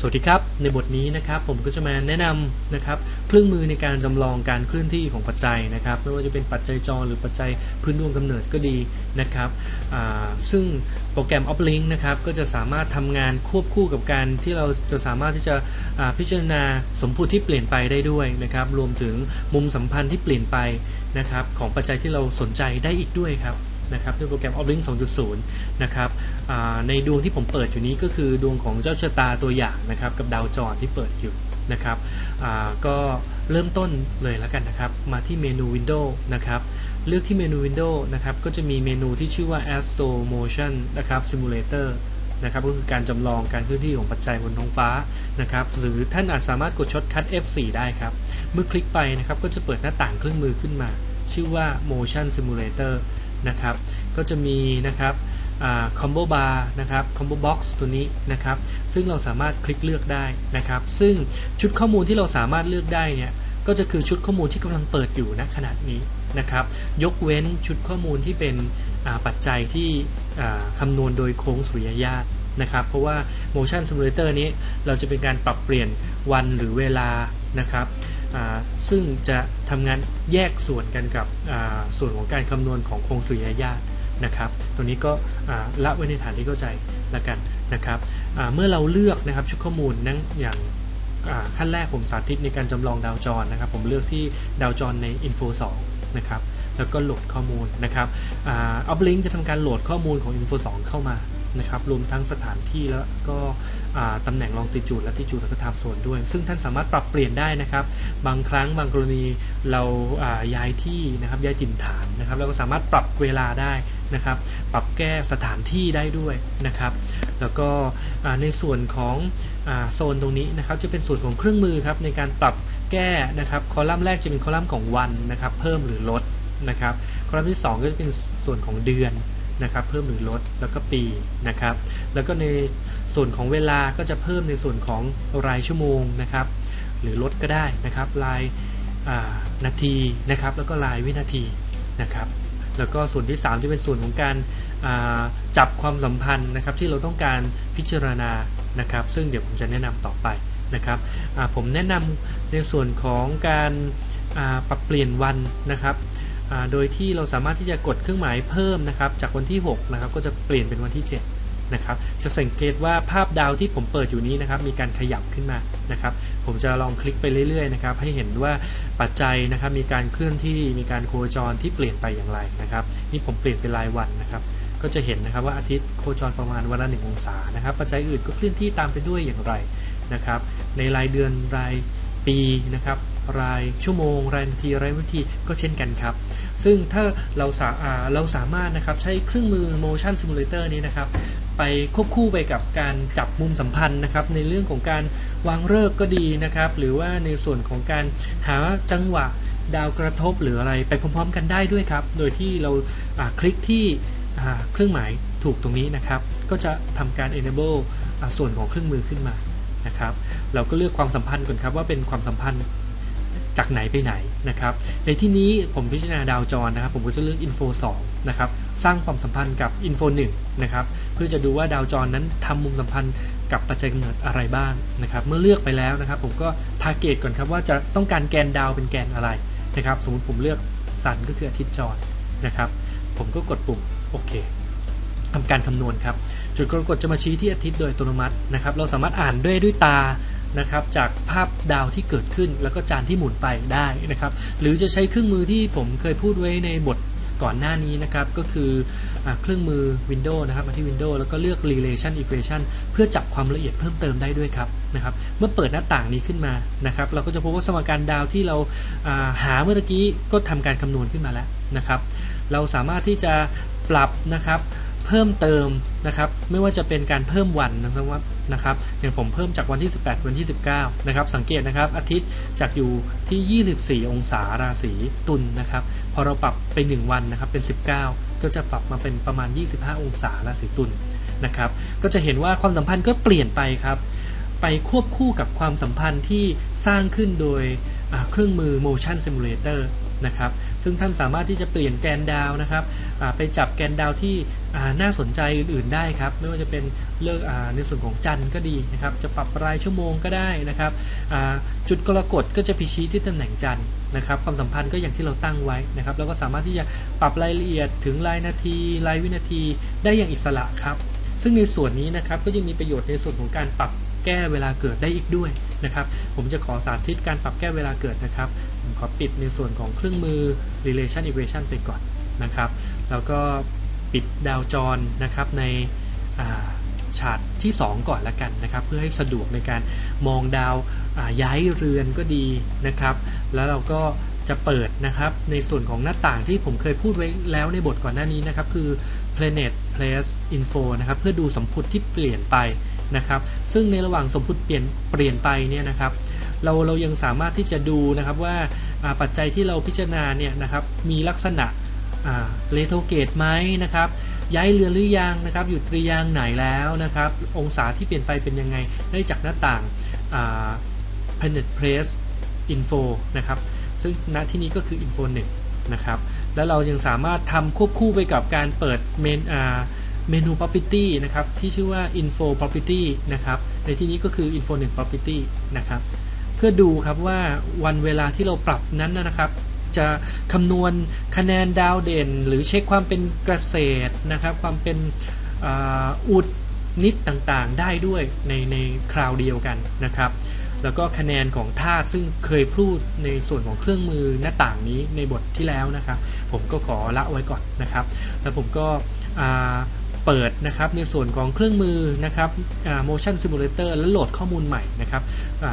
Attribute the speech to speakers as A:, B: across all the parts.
A: สวัสดีครับ ในบทนี้นะครับผมก็จะมาแนะนำนะครับเครื่องมือในการจำลองการเคลื่อนที่ของปัจจัยนะครับไม่ว่าจะเป็นปัจจัยจรหรือปัจจัยพื้นดวงกำเนิดก็ดีนะครับซึ่งโปรแกรม Uplink นะครับก็จะสามารถทำงานควบคู่กับการที่เราจะสามารถที่จะพิจารณาสมพุติที่เปลี่ยนไปได้ด้วยนะครับรวมถึงมุมสัมพันธ์ที่เปลี่ยนไปนะครับของปัจจัยที่เราสนใจได้อีกด้วยครับ นะครับด้วยโปรแกรม Oblink 2.0 นะครับในดวงที่ผมเปิดอยู่นี้ก็คือดวงของเจ้าชะตาตัวอย่างนะครับกับดาวจรที่เปิดอยู่นะครับก็เริ่มต้นเลยแล้วกันนะครับ มาที่เมนู Windows นะครับเลือกที่เมนู Windows นะครับก็จะมีเมนูที่ชื่อว่า Astro Motion นะครับ Simulator นะครับก็คือการจำลองการเคลื่อนที่ของปัจจัยบนท้องฟ้านะครับหรือท่านอาจสามารถกดช็อตคัท F4 ได้ครับ เมื่อคลิกไปนะครับก็จะเปิดหน้าต่างเครื่องมือขึ้นมา ชื่อว่า Motion Simulator นะครับ ก็จะมีนะครับคอมโบบาร์นะครับคอมโบบ็อกซ์ตัวนี้นะครับ ซึ่งเราสามารถคลิกเลือกได้นะครับ ซึ่งชุดข้อมูลที่เราสามารถเลือกได้เนี่ยก็จะคือชุดข้อมูลที่กำลังเปิดอยู่ณขณะนี้นะครับ ยกเว้นชุดข้อมูลที่เป็นปัจจัยที่คำนวณโดยโค้งสุริยญาตนะครับ เพราะว่า motion simulator นี้เราจะเป็นการปรับเปลี่ยนวันหรือเวลานะครับ ซึ่งจะทำงานแยกส่วนกันกับส่วนของการคำนวณของโครงสุริยญาตนะครับ ตัวนี้ก็ละไว้ในฐานที่เข้าใจละกันนะครับเมื่อเราเลือกนะครับชุดข้อมูลนั่งอย่างขั้นแรกผมสาธิตในการจำลองดาวจรนะครับ ผมเลือกที่ดาวจรใน Info 2 นะครับ แล้วก็โหลดข้อมูลนะครับออฟลิงจะทำการโหลดข้อมูลของ Info 2 เข้ามานะครับ รวมทั้งสถานที่แล้วก็ ตำแหน่งลองติจูดและติจูดแล้วก็ทำโซนด้วย ซึ่งท่านสามารถปรับเปลี่ยนได้นะครับ บางครั้งบางกรณีเราย้ายที่นะครับย้ายถิ่นฐานนะครับเราก็สามารถปรับเวลาได้นะครับ ปรับแก้สถานที่ได้ด้วยนะครับ แล้วก็ในส่วนของโซนตรงนี้นะครับ จะเป็นส่วนของเครื่องมือครับในการปรับแก้นะครับ คอลัมน์แรกจะเป็นคอลัมน์ของวันนะครับ เพิ่มหรือลดนะครับ คอลัมน์ที่ 2 ก็จะเป็นส่วนของเดือน นะครับเพิ่มหรือลดแล้วก็ปีนะครับ แล้วก็ในส่วนของเวลาก็จะเพิ่มในส่วนของรายชั่วโมงนะครับ หรือลดก็ได้นะครับรายนาทีนะครับ แล้วก็รายวินาทีนะครับ แล้วก็ส่วนที่3จะเป็นส่วนของการจับความสัมพันธ์นะครับ ที่เราต้องการพิจารณานะครับ ซึ่งเดี๋ยวผมจะแนะนำต่อไปนะครับผมแนะนำในส่วนของการปรับเปลี่ยนวันนะครับ โดยที่เราสามารถที่จะกดเครื่องหมายเพิ่มนะครับ จากวันที่6นะครับก็จะเปลี่ยนเป็นวันที่ 7 นะครับ จะสังเกตว่าภาพดาวที่ผมเปิดอยู่นี้นะครับมีการขยับขึ้นมานะครับ ผมจะลองคลิกไปเรื่อยๆนะครับให้เห็นว่าปัจจัยนะครับมีการเคลื่อนที่มีการโคจรที่เปลี่ยนไปอย่างไรนะครับ นี่ผมเปลี่ยนเป็นรายวันนะครับก็จะเห็นนะครับว่าอาทิตย์โคจรประมาณวันละหนึ่งองศานะครับ ปัจจัยอื่นก็เคลื่อนที่ตามไปด้วยอย่างไรนะครับ ในรายเดือนรายปีนะครับ รายชั่วโมง รายนาที รายวินาทีก็เช่นกันครับ ซึ่งถ้าเราสาเราสามารถนะครับใช้เครื่องมือ motion simulator นี้นะครับไปควบคู่ไปกับการจับมุมสัมพันธ์นะครับในเรื่องของการวางเลิกก็ดีนะครับ หรือว่าในส่วนของการหาจังหวะดาวกระทบหรืออะไรไปพร้อมๆ กันได้ด้วยครับ โดยที่เราคลิกที่เครื่องหมายถูกตรงนี้นะครับ ก็จะทำการ enable ส่วนของเครื่องมือขึ้นมานะครับ เราก็เลือกความสัมพันธ์ก่อนครับว่าเป็นความสัมพันธ์ จากไหนไปไหนนะครับ ในที่นี้ผมพิจารณาดาวจรนะครับ ผมก็จะเลือก info 2 นะครับ สร้างความสัมพันธ์กับ info 1 นะครับ เพื่อจะดูว่าดาวจรนั้นทำมุมสัมพันธ์กับปัจจัยกำเนิดอะไรบ้างนะครับ เมื่อเลือกไปแล้วนะครับ ผมก็ทาร์เกตก่อนครับว่าจะต้องการแกนดาวเป็นแกนอะไรนะครับ สมมติผมเลือกสันก็คืออาทิตย์จรนะครับ ผมก็กดปุ่มโอเคทำการคำนวณครับ จุดกดจะมาชี้ที่อาทิตย์โดยอัตโนมัตินะครับ เราสามารถอ่านด้วยด้วยตา นะครับจากภาพดาวที่เกิดขึ้นแล้วก็จานที่หมุนไปได้นะครับ หรือจะใช้เครื่องมือที่ผมเคยพูดไว้ในบทก่อนหน้านี้นะครับ ก็คืออเครื่องมือ Windows นะครับมาที่ Windows แล้วก็เลือก relation equation เพื่อจับความละเอียดเพิ่มเติมได้ด้วยครับนะครับ เมื่อเปิดหน้าต่างนี้ขึ้นมานะครับ เราก็จะพบว่าสมการดาวที่เราาหาเมื่อกี้ก็ทำการคำนวณขึ้นมาแล้วนะครับ เราสามารถที่จะปรับนะครับ เพิ่มเติมนะครับไม่ว่าจะเป็นการเพิ่มวันนะครับนะครับอย่างผมเพิ่มจากวันที่ 18 วันที่ 19นะครับสังเกตนะครับอาทิตย์จากอยู่ที่ 24 องศาราศีตุลนนะครับพอเราปรับไป 1 วันนะครับเป็น 19 ก็จะปรับมาเป็นประมาณ 25 องศาราศีตุลนะครับก็จะเห็นว่าความสัมพันธ์ก็เปลี่ยนไปครับไปควบคู่กับความสัมพันธ์ที่สร้างขึ้นโดยเครื่องมือ motion simulator นะครับ ซึ่งท่านสามารถที่จะเปลี่ยนแกนดาวนะครับไปจับแกนดาวที่น่าสนใจอื่นๆได้ครับ ไม่ว่าจะเป็นเลือกอในส่วนของจันทร์ก็ดีนะครับ จะปรับรายชั่วโมงก็ได้นะครับจุดกรกฎก็จะไปชี้ที่ตำแหน่งจันทร์นะครับความสัมพันธ์ก็อย่างที่เราตั้งไว้นะครับ แล้วก็สามารถที่จะปรับรายละเอียดถึงรายนาทีรายวินาทีได้อย่างอิสระครับ ซึ่งในส่วนนี้นะครับก็ยังมีประโยชน์ในส่วนของการปรับแก้เวลาเกิดได้อีกด้วยนะครับ ผมจะขอสาธิตการปรับแก้เวลาเกิดนะครับ ผมขอปิดในส่วนของเครื่องมือ relation equation ไปก่อนนะครับ แล้วก็ปิดดาวจรนะครับในอ่าฉากที่ 2 ก่อนละกันนะครับ เพื่อให้สะดวกในการมองดาวาย้ายเรือนก็ดีนะครับ แล้วเราก็จะเปิดนะครับในส่วนของหน้าต่างที่ผมเคยพูดไว้แล้วในบทก่อนหน้านี้นะครับ คือ planet place info นะครับเพื่อดูสมพุติที่เปลี่ยนไปนะครับ ซึ่งในระหว่างสมพุติเปลี่ยนเปลี่ยนไปเนี่ยนะครับ เราเรายังสามารถที่จะดูนะครับว่าปัจจัยที่เราพิจารณาเนี่ยนะครับมีลักษณะเลโทเกตไหมนะครับย้ายเรือหรือยังนะครับอยู่ตรียางไหนแล้วนะครับองศาที่เปลี่ยนไปเป็นยังไงได้จากหน้าต่าง planet place info นะครับซึ่งณที่นี้ก็คือ info 1นะครับแล้วเรายังสามารถทำควบคู่ไปกับการเปิดเมนเมนู property นะครับที่ชื่อว่า info property นะครับในที่นี้ก็คือ info 1 property นะครับ เพื่อดูครับว่าวันเวลาที่เราปรับนั้นนะครับ จะคำนวณคะแนนดาวเด่น หรือเช็คความเป็นเกษตรนะครับ ความเป็นอ,อุดนิดต่างๆ ได้ด้วยในในคราวเดียวกันนะครับ แล้วก็คะแนนของธาตุซึ่งเคยพูดในส่วนของเครื่องมือหน้าต่างนี้ในบทที่แล้วนะครับ ผมก็ขอละไว้ก่อนนะครับ แล้วผมก็อ่า เปิดนะครับในส่วนของเครื่องมือนะครับ motion simulator แล้วโหลดข้อมูลใหม่นะครับ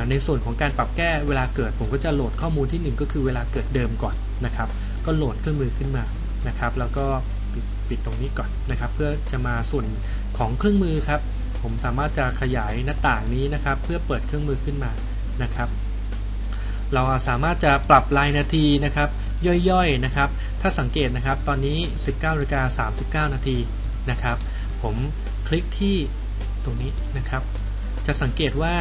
A: ในส่วนของการปรับแก้เวลาเกิด ผมก็จะโหลดข้อมูลที่ 1 ก็คือเวลาเกิดเดิมก่อนนะครับ ก็โหลดเครื่องมือขึ้นมานะครับ แล้วก็ปิดปิดตรงนี้ก่อนนะครับ เพื่อจะมาส่วนของเครื่องมือครับ ผมสามารถจะขยายหน้าต่างนี้นะครับ เพื่อเปิดเครื่องมือขึ้นมานะครับ เราสามารถจะปรับรายนาทีนะครับย่อยๆนะครับ ถ้าสังเกตนะครับ ตอนนี้ 19นาฬิกา39 นาที นะครับ ผมคลิกที่ตรงนี้นะครับ จะสังเกตว่า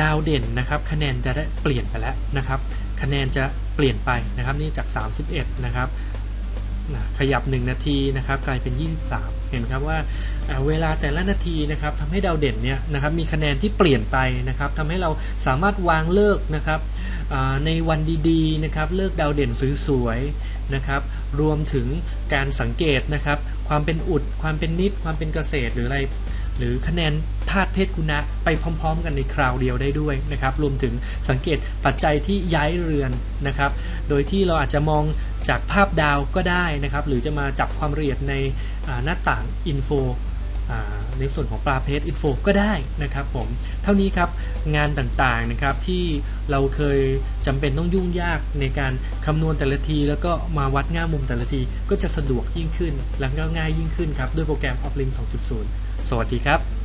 A: ดาวเด่นนะครับคะแนนจะได้เปลี่ยนไปแล้วนะครับ คะแนนจะเปลี่ยนไปนะครับนี่จาก 31 นะครับขยับ 1 นาทีนะครับ กลายเป็น 23 เห็นครับว่าเวลาแต่ละนาทีนะครับทำให้ดาวเด่นเนี่ยนะครับมีคะแนนที่เปลี่ยนไปนะครับทำให้เราสามารถวางเลิกนะครับในวันดีๆนะครับเลิกดาวเด่นสวยๆนะครับรวมถึงการสังเกตนะครับความเป็นอุด ความเป็นนิด ความเป็นเกษตรหรืออะไรหรือคะแนนธาตุเพศกุณะไปพร้อม ๆ กันในคราวเดียวได้ด้วยนะครับ รวมถึงสังเกตปัจจัยที่ย้ายเรือนนะครับ โดยที่เราอาจจะมอง จากภาพดาวก็ได้นะครับ หรือจะมาจับความละเอียดในหน้าต่างอินโฟในส่วนของปลาเพจอินโฟก็ได้นะครับผม เท่านี้ครับงานต่างๆนะครับที่เราเคยจำเป็นต้องยุ่งยากในการคำนวณแต่ละที แล้วก็มาวัดง่ามุมแต่ละที ก็จะสะดวกยิ่งขึ้น และง่ายยิ่งขึ้นครับ ด้วยโปรแกรม Uplink 2.0 สวัสดีครับ